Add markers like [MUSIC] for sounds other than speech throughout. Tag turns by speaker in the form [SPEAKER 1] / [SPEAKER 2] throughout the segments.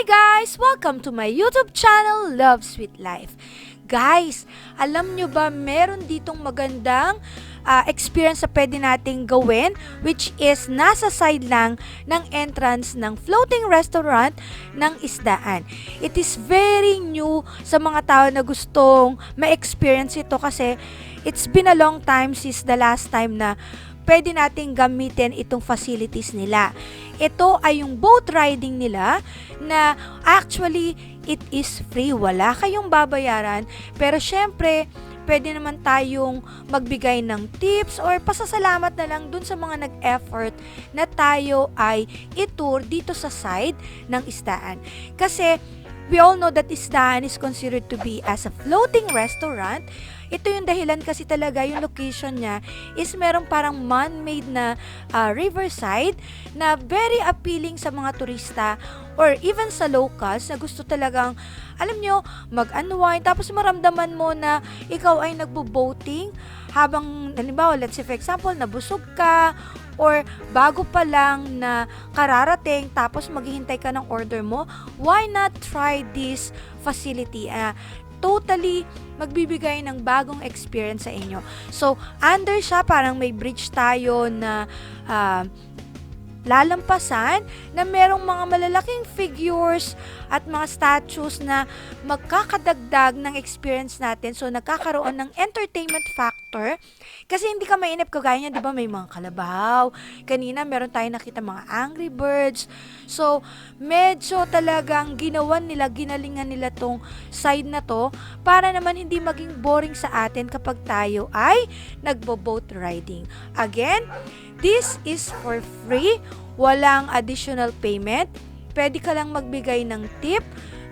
[SPEAKER 1] Hi guys! Welcome to my YouTube channel, Love Sweet Life. Guys, alam nyo ba meron ditong magandang ah, experience na pwede nating gawin which is nasa side lang ng entrance ng floating restaurant ng isdaan. It is very new sa mga tao na gustong ma-experience ito kasi it's been a long time since the last time na pwede nating gamitin itong facilities nila. Ito ay yung boat riding nila na actually it is free. Wala kayong babayaran. Pero syempre, pwede naman tayong magbigay ng tips or pasasalamat na lang dun sa mga nag-effort na tayo ay itour dito sa side ng isdaan. Kasi we all know that isdaan is considered to be as a floating restaurant. Ito yung dahilan kasi talaga yung location niya is merong parang man-made na ah, riverside na very appealing sa mga turista or even sa locals na gusto talagang alam nyo, mag-unwind tapos maramdaman mo na ikaw ay nagbo-boating habang halimbawa let's say for example nabusog ka or bago pa lang na kararating tapos maghihintay ka ng order mo, why not try this facility? Ah, totally magbibigay ng bagong experience sa inyo. So, under siya, parang may bridge tayo na ah, lalampasan na merong mga malalaking figures at mga statues na magkakadagdag ng experience natin. So, nagkakaroon ng entertainment factor. Kasi hindi ka mainip kagaya niya, di ba? May mga kalabaw. Kanina, meron tayo nakita mga angry birds. So, medyo talagang ginawan nila, ginalingan nila tong side na to para naman hindi maging boring sa atin kapag tayo ay nagbo-boat riding. Again, this is for free. Walang additional payment. Pwede ka lang magbigay ng tip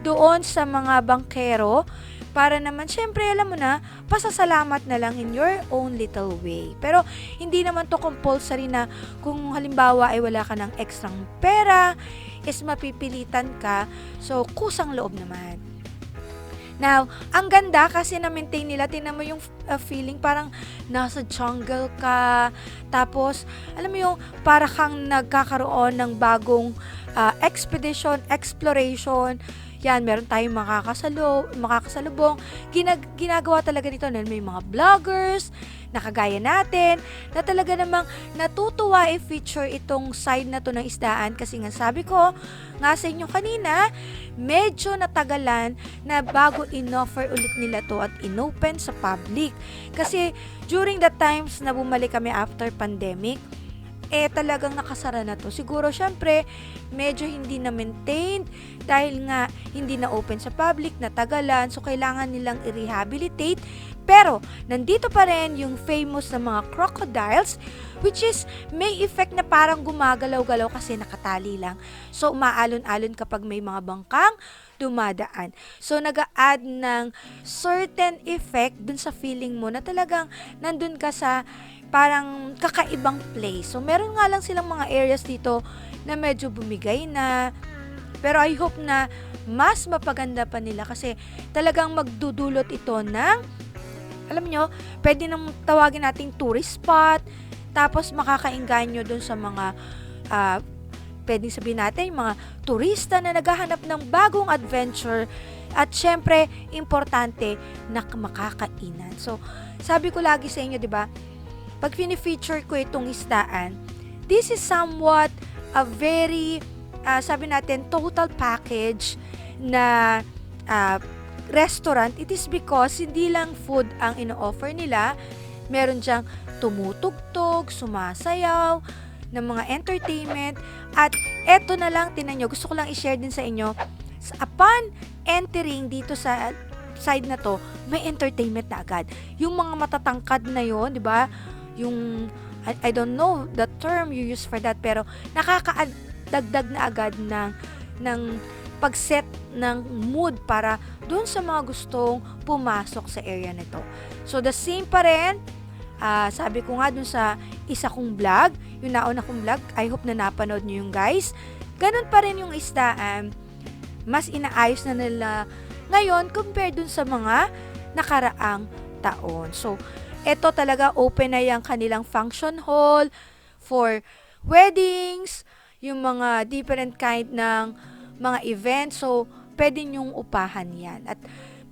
[SPEAKER 1] doon sa mga bankero para naman, syempre, alam mo na, pasasalamat na lang in your own little way. Pero, hindi naman to compulsory na kung halimbawa ay wala ka ng ekstrang pera, is mapipilitan ka. So, kusang loob naman. Now, ang ganda kasi na-maintain nila, tingnan mo yung uh, feeling parang nasa jungle ka. Tapos, alam mo yung para kang nagkakaroon ng bagong uh, expedition, exploration. Yan, meron tayong makakasalo, makakasalubong. Ginag, ginagawa talaga nito na may mga vloggers, nakagaya natin, na talaga namang natutuwa i-feature itong side na to ng isdaan kasi nga sabi ko, nga sa inyo kanina, medyo natagalan na bago in-offer ulit nila to at inopen sa public. Kasi during the times na bumalik kami after pandemic, eh talagang nakasara na to. Siguro syempre medyo hindi na maintained dahil nga hindi na open sa public, natagalan, so kailangan nilang i-rehabilitate. Pero nandito pa rin yung famous na mga crocodiles which is may effect na parang gumagalaw-galaw kasi nakatali lang. So maalon-alon kapag may mga bangkang dumadaan. So nag-a-add ng certain effect dun sa feeling mo na talagang nandun ka sa parang kakaibang place. So, meron nga lang silang mga areas dito na medyo bumigay na. Pero I hope na mas mapaganda pa nila kasi talagang magdudulot ito ng, alam nyo, pwede nang tawagin nating tourist spot, tapos makakainganyo dun sa mga, uh, pwedeng sabihin natin, mga turista na naghahanap ng bagong adventure at syempre, importante na makakainan. So, sabi ko lagi sa inyo, di ba, pag fini-feature ko itong isdaan, this is somewhat a very, uh, sabi natin, total package na uh, restaurant. It is because hindi lang food ang ino-offer nila. Meron diyang tumutugtog, sumasayaw, ng mga entertainment. At eto na lang, tinan nyo, gusto ko lang i-share din sa inyo. Upon entering dito sa side na to, may entertainment na agad. Yung mga matatangkad na yon, di ba? Yung I, I don't know the term you use for that pero nakakadagdag na agad ng ng pag-set ng mood para doon sa mga gustong pumasok sa area nito. So the same pa rin uh, sabi ko nga dun sa isa kong vlog, yung nauna kong vlog, I hope na napanood nyo yung guys. Ganun pa rin yung isdaan, mas inaayos na nila ngayon compared dun sa mga nakaraang taon. So, ito talaga open na yung kanilang function hall for weddings, yung mga different kind ng mga event. So, pwede nyong upahan yan. At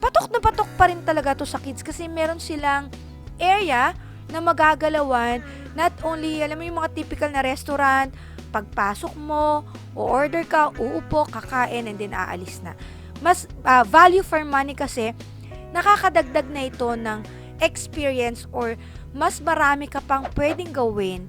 [SPEAKER 1] patok na patok pa rin talaga to sa kids kasi meron silang area na magagalawan. Not only, alam mo yung mga typical na restaurant, pagpasok mo, o-order ka, uupo, kakain, and then aalis na. Mas ah, value for money kasi, nakakadagdag na ito ng experience or mas marami ka pang pwedeng gawin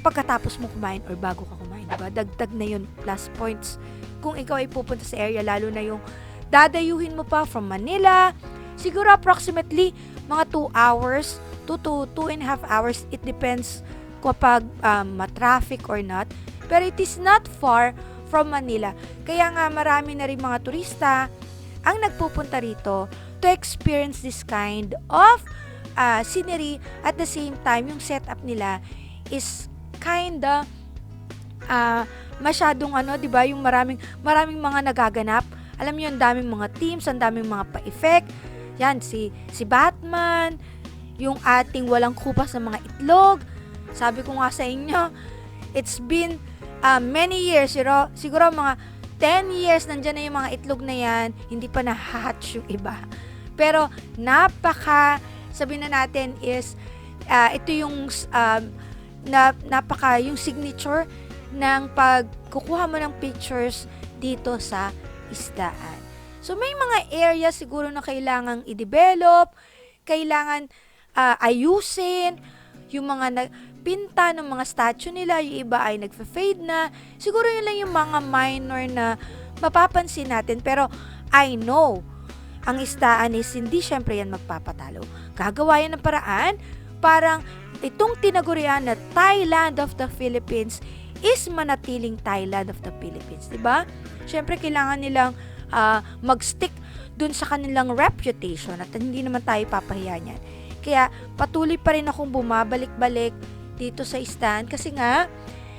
[SPEAKER 1] pagkatapos mo kumain or bago ka kumain, diba? Dagdag na yun, plus points. Kung ikaw ay pupunta sa area, lalo na yung dadayuhin mo pa from Manila, siguro approximately mga 2 hours, 2 to 2 and a half hours. It depends kapag um, ma-traffic or not. Pero it is not far from Manila. Kaya nga marami na rin mga turista ang nagpupunta rito to experience this kind of uh, scenery at the same time yung setup nila is kinda uh, masyadong ano, 'di ba, yung maraming maraming mga nagaganap. Alam niyo, ang daming mga teams, ang daming mga pa-effect. Yan si si Batman, yung ating walang kupas sa mga itlog. Sabi ko nga sa inyo, it's been uh, many years, siguro, siguro mga 10 years nandyan na yung mga itlog na yan, hindi pa na-hatch yung iba. Pero napaka, sabi na natin is, uh, ito yung um, na, napaka yung signature ng pagkukuha mo ng pictures dito sa isdaan. So may mga area siguro na kailangang i-develop, kailangan ah, ayusin, yung mga nagpinta ng mga statue nila, yung iba ay nagfa-fade na. Siguro yun lang yung mga minor na mapapansin natin. Pero I know, ang isdaan is hindi syempre yan magpapatalo. Gagawa yan ng paraan, parang itong tinagurian na Thailand of the Philippines is manatiling Thailand of the Philippines, 'di ba? Syempre kailangan nilang ah, mag-stick dun sa kanilang reputation at hindi naman tayo papahiya niyan. Kaya patuloy pa rin akong bumabalik-balik dito sa stand kasi nga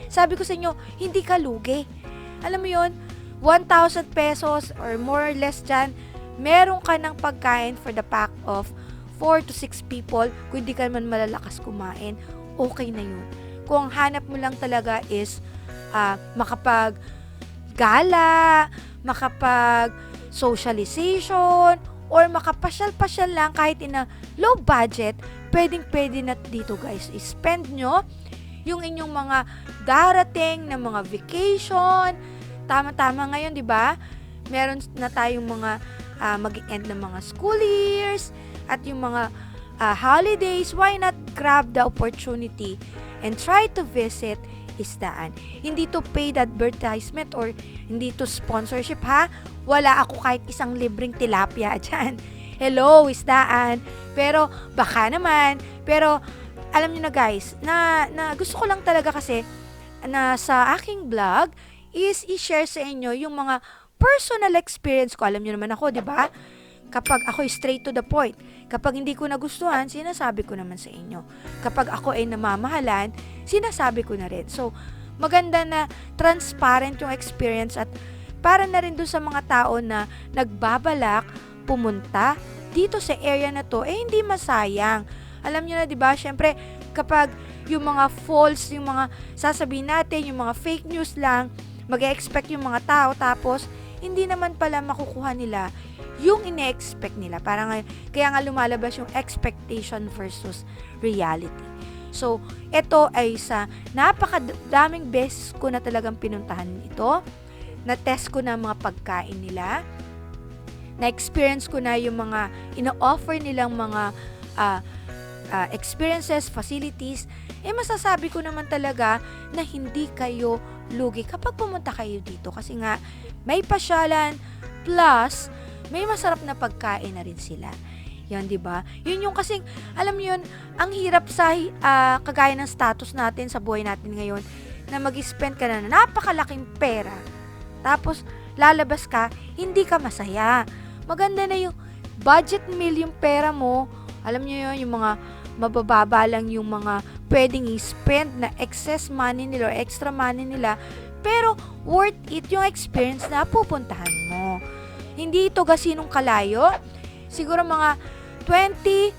[SPEAKER 1] sabi ko sa inyo, hindi ka lugi. Alam mo 'yon, 1,000 pesos or more or less dyan, meron ka ng pagkain for the pack of 4 to 6 people, kung hindi ka naman malalakas kumain, okay na yun. Kung ang hanap mo lang talaga is ah, makapag gala, makapag socialization, or makapasyal-pasyal lang kahit in a low budget, pwedeng pwede na dito guys. I-spend nyo yung inyong mga darating na mga vacation. Tama-tama ngayon, di ba? Meron na tayong mga uh, mag-end ng mga school years at yung mga uh, holidays. Why not grab the opportunity and try to visit isdaan. Hindi to paid advertisement or hindi to sponsorship ha. Wala ako kahit isang libreng tilapia [LAUGHS] dyan. Hello, isdaan. Pero baka naman. Pero alam niyo na guys, na, na gusto ko lang talaga kasi na sa aking vlog is i-share sa inyo yung mga personal experience ko. Alam niyo naman ako, 'di ba? Kapag ako straight to the point, kapag hindi ko nagustuhan, sinasabi ko naman sa inyo. Kapag ako ay namamahalan, sinasabi ko na rin. So, maganda na transparent yung experience at para na rin doon sa mga tao na nagbabalak pumunta dito sa area na to, eh hindi masayang. Alam niyo na 'di ba? Syempre, kapag yung mga false, yung mga sasabihin natin, yung mga fake news lang, mag-expect yung mga tao tapos hindi naman pala makukuha nila yung ine-expect nila. Para nga, kaya nga lumalabas yung expectation versus reality. So, ito ay sa napakadaming beses ko na talagang pinuntahan ito. Na-test ko na mga pagkain nila. Na-experience ko na yung mga ino-offer nilang mga uh, uh, experiences, facilities. Eh, masasabi ko naman talaga na hindi kayo lugi kapag pumunta kayo dito. Kasi nga, may pasyalan, plus, may masarap na pagkain na rin sila. Yan, 'di ba? Yun yung kasing alam mo yun, ang hirap sa uh, kagaya ng status natin sa buhay natin ngayon na mag-spend ka na napakalaking pera. Tapos lalabas ka, hindi ka masaya. Maganda na yung budget meal yung pera mo. Alam niyo yun, yung mga mabababa lang yung mga pwedeng i-spend na excess money nila or extra money nila. Pero worth it yung experience na pupuntahan mo. Hindi ito gasinong kalayo. Siguro mga 20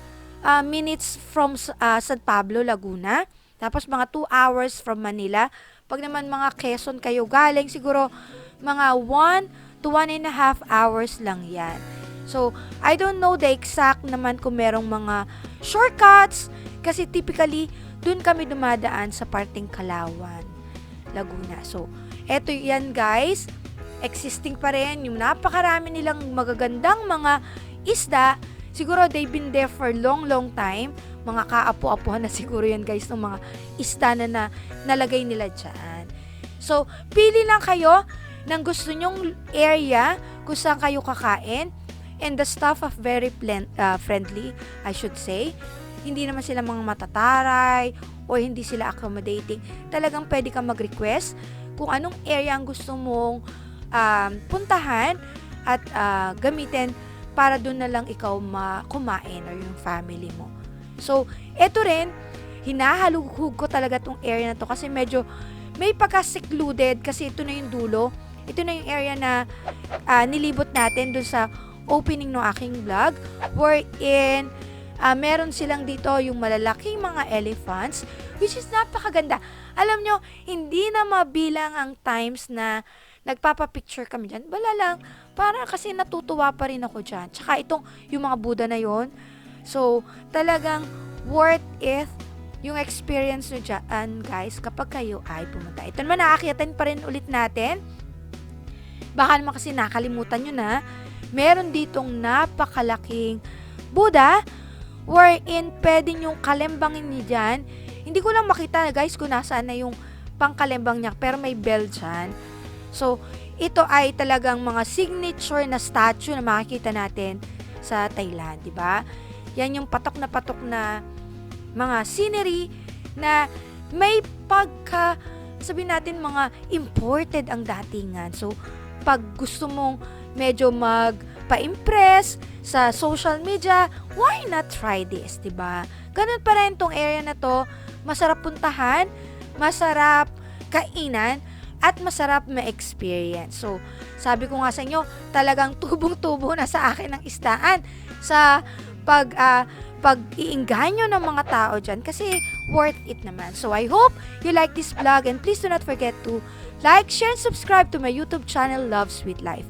[SPEAKER 1] uh, minutes from uh, San Pablo, Laguna. Tapos mga 2 hours from Manila. Pag naman mga Quezon kayo galing, siguro mga 1 to 1 and a half hours lang yan. So, I don't know the exact naman kung merong mga shortcuts kasi typically, dun kami dumadaan sa parting Kalawan, Laguna. So, eto yan guys, existing pa rin yung napakarami nilang magagandang mga isda. Siguro they've been there for long, long time. Mga kaapo-apuhan na siguro yan guys ng mga isda na, na nalagay nila dyan. So, pili lang kayo ng gusto nyong area kung saan kayo kakain. And the staff of very plen- uh, friendly, I should say. Hindi naman sila mga matataray o hindi sila accommodating. Talagang pwede kang mag-request kung anong area ang gusto mong um, puntahan at uh, gamitin para doon na lang ikaw ma- kumain or yung family mo. So, eto rin, hinahalughug ko talaga tong area na to kasi medyo may pagka-secluded kasi ito na yung dulo. Ito na yung area na ah, nilibot natin dun sa opening ng aking vlog wherein ah, meron silang dito yung malalaking mga elephants which is napakaganda. Alam nyo, hindi na mabilang ang times na nagpapapicture kami dyan. Wala lang. Para kasi natutuwa pa rin ako dyan. Tsaka itong, yung mga Buddha na yon So, talagang worth it yung experience nyo dyan, guys, kapag kayo ay pumunta. Ito naman, naakyatan pa rin ulit natin. Baka naman kasi nakalimutan nyo na, meron ditong napakalaking Buddha, wherein pwede nyong kalembangin niyo dyan. Hindi ko lang makita, guys, kung nasaan na yung pangkalembang niya, pero may bell dyan. So, ito ay talagang mga signature na statue na makikita natin sa Thailand, di ba? Yan yung patok na patok na mga scenery na may pagka sabihin natin mga imported ang datingan. So, pag gusto mong medyo magpa-impress sa social media, why not try this, 'di ba? Ganun pa rin tong area na to, masarap puntahan, masarap kainan, at masarap ma-experience. So, sabi ko nga sa inyo, talagang tubong-tubo na sa akin ang istaan sa pag ah, pag-iinganyo ng mga tao dyan kasi worth it naman. So, I hope you like this vlog and please do not forget to like, share, and subscribe to my YouTube channel, Love Sweet Life.